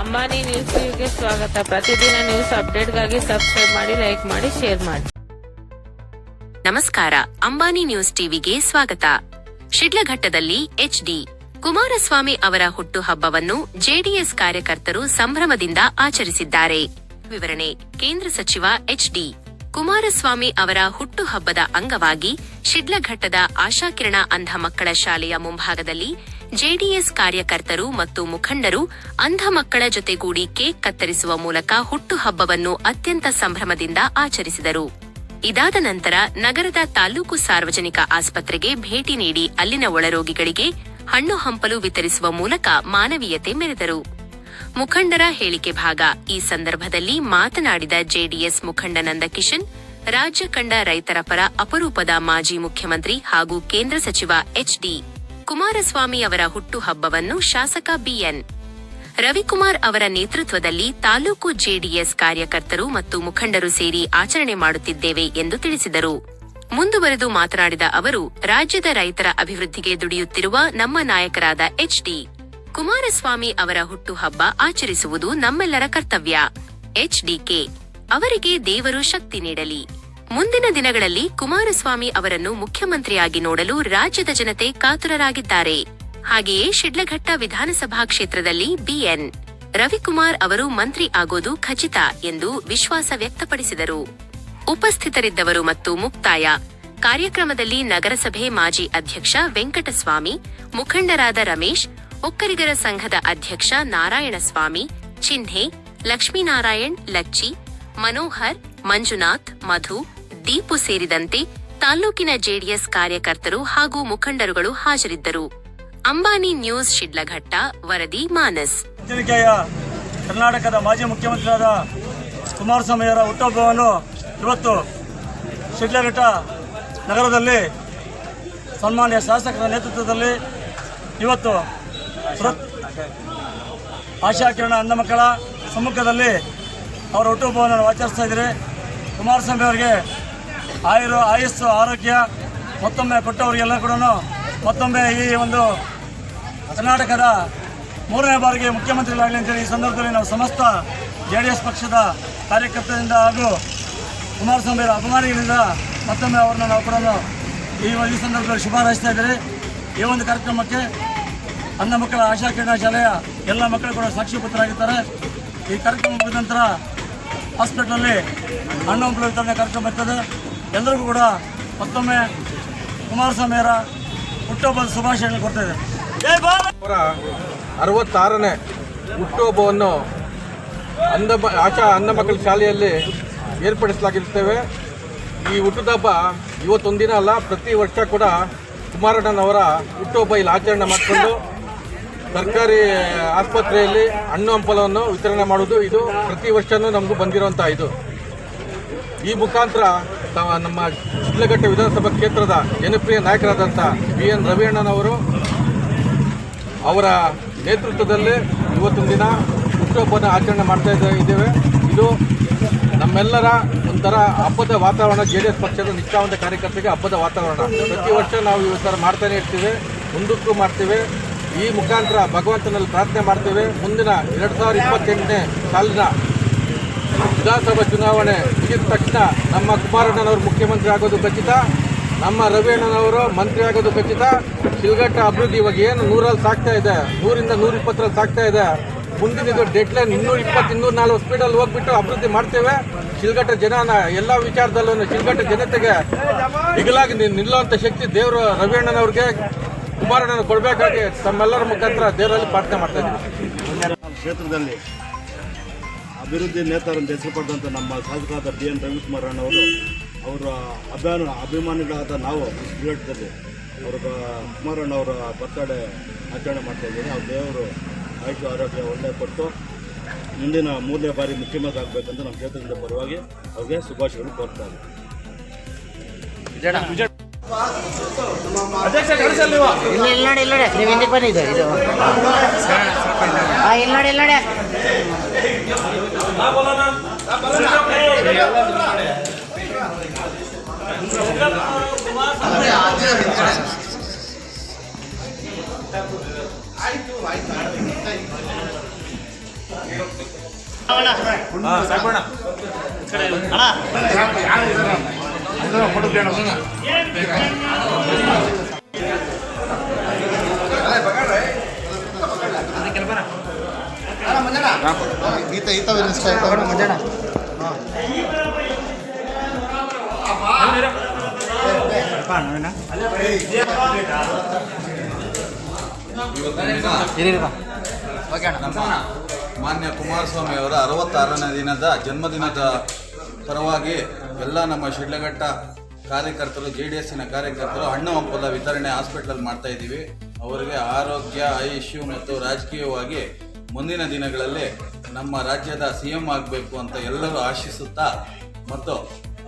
ಅಂಬಾನಿ ನ್ಯೂಸ್ಗೆ ಸ್ವಾಗತ. ಪ್ರತಿದಿನ ನ್ಯೂಸ್ ಅಪ್ಡೇಟ್ಗಾಗಿ ಸಬ್ಸ್ಕ್ರೈಬ್ ಮಾಡಿ, ಲೈಕ್ ಮಾಡಿ, ಶೇರ್ ಮಾಡಿ. ನಮಸ್ಕಾರ. ಅಂಬಾನಿ ನ್ಯೂಸ್ ಟಿವಿಗೆ ಸ್ವಾಗತ. ಶಿಡ್ಲಘಟ್ಟದಲ್ಲಿ ಎಚ್ಡಿ ಕುಮಾರಸ್ವಾಮಿ ಅವರ ಹುಟ್ಟುಹಬ್ಬವನ್ನು ಜೆಡಿಎಸ್ ಕಾರ್ಯಕರ್ತರು ಸಂಭ್ರಮದಿಂದ ಆಚರಿಸಿದ್ದಾರೆ. ವಿವರಣೆ, ಕೇಂದ್ರ ಸಚಿವ ಎಚ್ಡಿ ಕುಮಾರಸ್ವಾಮಿ ಅವರ ಹುಟ್ಟುಹಬ್ಬದ ಅಂಗವಾಗಿ ಶಿಡ್ಲಘಟ್ಟದ ಆಶಾಕಿರಣ ಅಂಧ ಮಕ್ಕಳ ಶಾಲೆಯ ಮುಂಭಾಗದಲ್ಲಿ ಜೆಡಿಎಸ್ ಕಾರ್ಯಕರ್ತರು ಮತ್ತು ಮುಖಂಡರು ಅಂಧ ಮಕ್ಕಳ ಜೊತೆಗೂಡಿ ಕೇಕ್ ಕತ್ತರಿಸುವ ಮೂಲಕ ಹುಟ್ಟುಹಬ್ಬವನ್ನು ಅತ್ಯಂತ ಸಂಭ್ರಮದಿಂದ ಆಚರಿಸಿದರು. ಇದಾದ ನಂತರ ನಗರದ ತಾಲೂಕು ಸಾರ್ವಜನಿಕ ಆಸ್ಪತ್ರೆಗೆ ಭೇಟಿ ನೀಡಿ ಅಲ್ಲಿನ ಒಳರೋಗಿಗಳಿಗೆ ಹಣ್ಣು ಹಂಪಲು ವಿತರಿಸುವ ಮೂಲಕ ಮಾನವೀಯತೆ ಮೆರೆದರು. ಮುಖಂಡರ ಹೇಳಿಕೆ ಭಾಗ, ಈ ಸಂದರ್ಭದಲ್ಲಿ ಮಾತನಾಡಿದ ಜೆಡಿಎಸ್ ಮುಖಂಡ ನಂದಕಿಶನ್, ರಾಜ್ಯ ಕಂಡ ರೈತರ ಪರ ಅಪರೂಪದ ಮಾಜಿ ಮುಖ್ಯಮಂತ್ರಿ ಹಾಗೂ ಕೇಂದ್ರ ಸಚಿವ ಎಚ್ಡಿ ಕುಮಾರಸ್ವಾಮಿ ಅವರ ಹುಟ್ಟುಹಬ್ಬವನ್ನು ಶಾಸಕ ಬಿಎನ್. ರವಿಕುಮಾರ್ ಅವರ ನೇತೃತ್ವದಲ್ಲಿ ತಾಲೂಕು ಜೆಡಿಎಸ್ ಕಾರ್ಯಕರ್ತರು ಮತ್ತು ಮುಖಂಡರು ಸೇರಿ ಆಚರಣೆ ಮಾಡುತ್ತಿದ್ದೇವೆ ಎಂದು ತಿಳಿಸಿದರು. ಮುಂದುವರೆದು ಮಾತನಾಡಿದ ಅವರು, ರಾಜ್ಯದ ರೈತರ ಅಭಿವೃದ್ಧಿಗೆ ದುಡಿಯುತ್ತಿರುವ ನಮ್ಮ ನಾಯಕರಾದ ಎಚ್ಡಿ ಕುಮಾರಸ್ವಾಮಿ ಅವರ ಹುಟ್ಟುಹಬ್ಬ ಆಚರಿಸುವುದು ನಮ್ಮೆಲ್ಲರ ಕರ್ತವ್ಯ. ಎಚ್ಡಿಕೆ ಅವರಿಗೆ ದೇವರು ಶಕ್ತಿ ನೀಡಲಿ. ಮುಂದಿನ ದಿನಗಳಲ್ಲಿ ಕುಮಾರಸ್ವಾಮಿ ಅವರನ್ನು ಮುಖ್ಯಮಂತ್ರಿಯಾಗಿ ನೋಡಲು ರಾಜ್ಯದ ಜನತೆ ಕಾತುರರಾಗಿದ್ದಾರೆ. ಹಾಗೆಯೇ ಶಿಡ್ಲಘಟ್ಟ ವಿಧಾನಸಭಾ ಕ್ಷೇತ್ರದಲ್ಲಿ ಬಿಎನ್. ರವಿಕುಮಾರ್ ಅವರು ಮಂತ್ರಿ ಆಗೋದು ಖಚಿತ ಎಂದು ವಿಶ್ವಾಸ ವ್ಯಕ್ತಪಡಿಸಿದರು. ಉಪಸ್ಥಿತರಿದ್ದವರು ಮತ್ತು ಮುಕ್ತಾಯ. ಕಾರ್ಯಕ್ರಮದಲ್ಲಿ ನಗರಸಭೆ ಮಾಜಿ ಅಧ್ಯಕ್ಷ ವೆಂಕಟಸ್ವಾಮಿ, ಮುಖಂಡರಾದ ರಮೇಶ್ ಒಕ್ಕರಿಗರ ಸಂಘದ ಅಧ್ಯಕ್ಷ ನಾರಾಯಣಸ್ವಾಮಿ, ಚಿಹ್ನೆ, ಲಕ್ಷ್ಮೀನಾರಾಯಣ್, ಲಚ್ಚಿ, ಮನೋಹರ್, ಮಂಜುನಾಥ್, ಮಧು ದೀಪು ಸೇರಿದಂತೆ ತಾಲೂಕಿನ ಜೆಡಿಎಸ್ ಕಾರ್ಯಕರ್ತರು ಹಾಗೂ ಮುಖಂಡರುಗಳು ಹಾಜರಿದ್ದರು. ಅಂಬಾನಿ ನ್ಯೂಸ್, ಶಿಡ್ಲಘಟ್ಟ, ವರದಿ, ಮಾನಸ್. ಕರ್ನಾಟಕದ ಮಾಜಿ ಮುಖ್ಯಮಂತ್ರಿಯಾದ ಕುಮಾರಸ್ವಾಮಿಯವರ ಹುಟ್ಟುಹಬ್ಬವನ್ನು ಇವತ್ತು ಶಿಡ್ಲಘಟ್ಟ ನಗರದಲ್ಲಿ ಸನ್ಮಾನ್ಯ ಶಾಸಕರ ನೇತೃತ್ವದಲ್ಲಿ ಇವತ್ತು ಆಶಾ ಕಿರಣ ಅಂಧ ಮಕ್ಕಳ ಸಮ್ಮುಖದಲ್ಲಿ ಅವರ ಹುಟ್ಟುಹಬ್ಬವನ್ನು ಆಚರಿಸ್ತಾ ಇದ್ದೀರಿ ಕುಮಾರಸ್ವಾಮಿ ಅವರಿಗೆ ಆಯುರು, ಆಯುಸ್ಸು, ಆರೋಗ್ಯ, ಮತ್ತೊಮ್ಮೆ ಕೊಟ್ಟವರಿಗೆಲ್ಲ ಕೂಡ ಮತ್ತೊಮ್ಮೆ ಈ ಒಂದು ಕರ್ನಾಟಕದ ಮೂರನೇ ಬಾರಿಗೆ ಮುಖ್ಯಮಂತ್ರಿಗಳಾಗಲಿ ಅಂತೇಳಿ ಈ ಸಂದರ್ಭದಲ್ಲಿ ನಾವು ಸಮಸ್ತ ಜೆ ಡಿ ಎಸ್ ಪಕ್ಷದ ಕಾರ್ಯಕರ್ತರಿಂದ ಹಾಗೂ ಕುಮಾರಸ್ವಾಮಿ ಅವರ ಅಭಿಮಾನಿಗಳಿಂದ ಮತ್ತೊಮ್ಮೆ ಅವ್ರನ್ನ ನಾವು ಕೂಡ ಈ ಈ ಸಂದರ್ಭದಲ್ಲಿ ಶುಭ ಹಾರೈಸ್ತಾ ಈ ಒಂದು ಕಾರ್ಯಕ್ರಮಕ್ಕೆ ಅನ್ನ ಮಕ್ಕಳ ಆಶಾ ಕಿರಣ ಶಾಲೆಯ ಎಲ್ಲ ಮಕ್ಕಳು ಕೂಡ ಸಾಕ್ಷಿಪುತ್ರರಾಗಿರ್ತಾರೆ ಈ ಕಾರ್ಯಕ್ರಮ ಮುಗಿದ ನಂತರ ಹಾಸ್ಪಿಟ್ಲಲ್ಲಿ ಹಣ್ಣು ವಿತರಣೆ ಕಾರ್ಯಕ್ರಮ ಇರ್ತದೆ. ಎಲ್ಲರಿಗೂ ಕೂಡ ಮತ್ತೊಮ್ಮೆ ಕುಮಾರಸ್ವಾಮಿಯವರ ಹುಟ್ಟುಹಬ್ಬದ ಶುಭಾಶಯಗಳು ಕೊಡ್ತಾ ಇದ್ದಾರೆ ಅವರ ಅರವತ್ತಾರನೇ ಹುಟ್ಟುಹಬ್ಬವನ್ನು ಅಂಧ ಮ- ಅನ್ನ ಮಕ್ಕಳ ಶಾಲೆಯಲ್ಲಿ ಏರ್ಪಡಿಸಲಾಗಿರ್ತೇವೆ. ಈ ಹುಟ್ಟುದಬ್ಬ ಇವತ್ತೊಂದಿನ ಅಲ್ಲ, ಪ್ರತಿ ವರ್ಷ ಕೂಡ ಕುಮಾರಣ್ಣನವರ ಹುಟ್ಟುಹಬ್ಬ ಇಲ್ಲಿ ಆಚರಣೆ ಮಾಡಿಕೊಂಡು ಸರ್ಕಾರಿ ಆಸ್ಪತ್ರೆಯಲ್ಲಿ ಹಣ್ಣು ಹಂಪಲವನ್ನು ವಿತರಣೆ ಮಾಡುವುದು. ಇದು ಪ್ರತಿ ವರ್ಷವೂ ನಮಗೂ ಬಂದಿರುವಂಥ ಇದು. ಈ ಮುಖಾಂತರ ನಮ್ಮ ಶಿಡ್ಲಘಟ್ಟ ವಿಧಾನಸಭಾ ಕ್ಷೇತ್ರದ ಜನಪ್ರಿಯ ನಾಯಕರಾದಂಥ ಬಿ ಎನ್ ರವಿಯಣ್ಣನವರು ಅವರ ನೇತೃತ್ವದಲ್ಲಿ ಇವತ್ತಿನ ದಿನ ಹುಟ್ಟುಹಬ್ಬನ ಆಚರಣೆ ಮಾಡ್ತಾ ಇದ್ದ- ಇದ್ದೇವೆ. ಇದು ನಮ್ಮೆಲ್ಲರ ಒಂಥರ ಹಬ್ಬದ ವಾತಾವರಣ, ಜೆ ಡಿ ಎಸ್ ಪಕ್ಷದ ನಿಷ್ಠಾವಂತ ಕಾರ್ಯಕರ್ತರಿಗೆ ಹಬ್ಬದ ವಾತಾವರಣ. ಪ್ರತಿ ವರ್ಷ ನಾವು ಈ ಥರ ಮಾಡ್ತಾನೆ ಇರ್ತೀವಿ, ಮುಂದಕ್ಕೂ ಮಾಡ್ತೀವಿ. ಈ ಮುಖಾಂತರ ಭಗವಂತನಲ್ಲಿ ಪ್ರಾರ್ಥನೆ ಮಾಡ್ತೇವೆ. ಮುಂದಿನ ಎರಡು ಸಾವಿರದ ಇಪ್ಪತ್ತೆಂಟನೇ ಸಾಲಿನ ವಿಧಾನಸಭಾ ಚುನಾವಣೆ ಮುಗಿದ ತಕ್ಷಣ ನಮ್ಮ ಕುಮಾರಣ್ಣನವರು ಮುಖ್ಯಮಂತ್ರಿ ಆಗೋದು ಖಚಿತ, ನಮ್ಮ ರವಿಯಣ್ಣನವರು ಮಂತ್ರಿ ಆಗೋದು ಖಚಿತ. ಶಿಲ್ಘಟ್ಟ ಅಭಿವೃದ್ಧಿ ಇವಾಗ ಏನು ನೂರಲ್ಲಿ ಸಾಕ್ತಾ ಇದೆ, ನೂರಿಂದ ನೂರ ಇಪ್ಪತ್ತರಲ್ಲಿ ಸಾಕ್ತಾ ಇದೆ. ಮುಂದಿನ ಇದು ಡೆಡ್ ಲೈನ್ ಇನ್ನೂರ ಇಪ್ಪತ್ತು, ಇನ್ನೂರ ನಾಲ್ಕು ಸ್ಪೀಡಲ್ಲಿ ಹೋಗ್ಬಿಟ್ಟು ಅಭಿವೃದ್ಧಿ ಮಾಡ್ತೇವೆ. ಶಿಲ್ಘಟ್ಟ ಜನನ ಎಲ್ಲ ವಿಚಾರದಲ್ಲೂ ಶಿಲ್ಘಟ್ಟ ಜನತೆಗೆ ಇಗಲಾಗಿ ನಿಲ್- ನಿಲ್ಲುವಂಥ ಶಕ್ತಿ ದೇವರು ರವಿಯಣ್ಣನವ್ರಿಗೆ ಕುಮಾರಣ್ಣನ ಕೊಡಬೇಕಾಗಿ ತಮ್ಮೆಲ್ಲರ ಮುಖಾಂತರ ದೇವರಲ್ಲಿ ಪ್ರಾರ್ಥನೆ ಮಾಡ್ತಾ ಇದ್ದೀವಿ ಕ್ಷೇತ್ರದಲ್ಲಿ ಅಭಿವೃದ್ಧಿ ನೇತಾರ ಎಂದು ಹೆಸರು ಪಡೆದಂಥ ನಮ್ಮ ಶಾಸಕರಾದ ಡಿ ಎನ್ ರವಿಕುಮಾರ್ ಅಣ್ಣವರು ಅವರ ಅಭಿಮಾನ ಅಭಿಮಾನಿಗಳಾದ ನಾವು ಕ್ರಿಕೆಟ್ದಲ್ಲಿ ಅವರ ಬರ್ತಡೇ ಆಚರಣೆ ಮಾಡ್ತಾ ಇದ್ದೀವಿ. ಅವ್ರ ದೇವರು ಆಯ್ಕೆ ಆರೋಗ್ಯ ಒಳ್ಳೆ ಕೊಟ್ಟು ಮುಂದಿನ ಮೂರನೇ ಬಾರಿ ಮುಖ್ಯಮಂತ್ರಿ ಆಗಬೇಕಂತ ನಮ್ಮ ಕ್ಷೇತ್ರದಿಂದ ಪರವಾಗಿ ಅವ್ರಿಗೆ ಶುಭಾಶಯಗಳು ಕೋರ್ತಾರೆ ಇಲ್ಲ ಇಲ್ಲ ನೋಡಿ ಇಲ್ಲ ನೋಡಿ. ನೀವು ಬನ್ನಿ ಇದು ಇದು. ಹಾಂ ಇಲ್ಲ ನೋಡಿ ಇಲ್ಲ ನೋಡಿ. ಮಾನ್ಯ ಕುಮಾರಸ್ವಾಮಿ ಅವರ ಅರವತ್ತಾರನೇ ದಿನದ ಜನ್ಮದಿನದ ಪರವಾಗಿ ಎಲ್ಲ ನಮ್ಮ ಶಿಡ್ಲಘಟ್ಟ ಕಾರ್ಯಕರ್ತರು ಜೆ ಡಿ ಎಸ್ಸಿನ ಕಾರ್ಯಕರ್ತರು ಹಣ್ಣು ಹಂಪಲ ವಿತರಣೆ ಹಾಸ್ಪಿಟ್ಲಲ್ಲಿ ಮಾಡ್ತಾ ಇದ್ದೀವಿ. ಅವರಿಗೆ ಆರೋಗ್ಯ ಆಯುಷ್ಯು ಮತ್ತು ರಾಜಕೀಯವಾಗಿ ಮುಂದಿನ ದಿನಗಳಲ್ಲಿ ನಮ್ಮ ರಾಜ್ಯದ ಸಿ ಎಂ ಆಗಬೇಕು ಅಂತ ಎಲ್ಲರೂ ಆಶಿಸುತ್ತಾ, ಮತ್ತು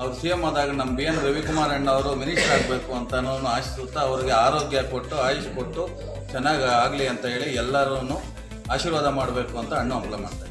ಅವ್ರು ಸಿ ಎಂ ಆದಾಗ ನಮ್ಮ ಬಿ ಎನ್ ರವಿಕುಮಾರ್ ಅಣ್ಣ ಅವರು ಮಿನಿಸ್ಟರ್ ಆಗಬೇಕು ಅಂತ ಆಶಿಸುತ್ತಾ, ಅವರಿಗೆ ಆರೋಗ್ಯ ಕೊಟ್ಟು, ಆಯುಷ್ ಕೊಟ್ಟು ಚೆನ್ನಾಗಿ ಆಗಲಿ ಅಂತ ಹೇಳಿ ಎಲ್ಲರೂ ಆಶೀರ್ವಾದ ಮಾಡಬೇಕು ಅಂತ ಹಣ್ಣು ಹಂಪಲ ಮಾಡ್ತಾರೆ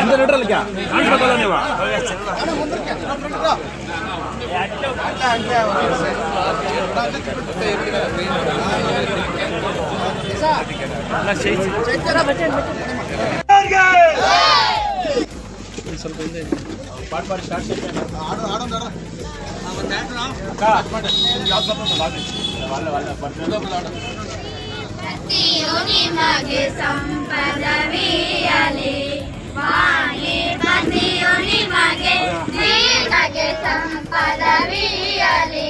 ఎంత లీటర్ లెక్క ಸ್ವಲ್ಪ ಹಿಂದೆ ಪಾಟ್ ಪಾಟ್ ಸ್ಟಾರ್ಟ್ ಆಡೋಣ ప్రతియుని మగి సంపద వీయలి వాణి ప్రతియుని మగి నీ మగి సంపద వీయలి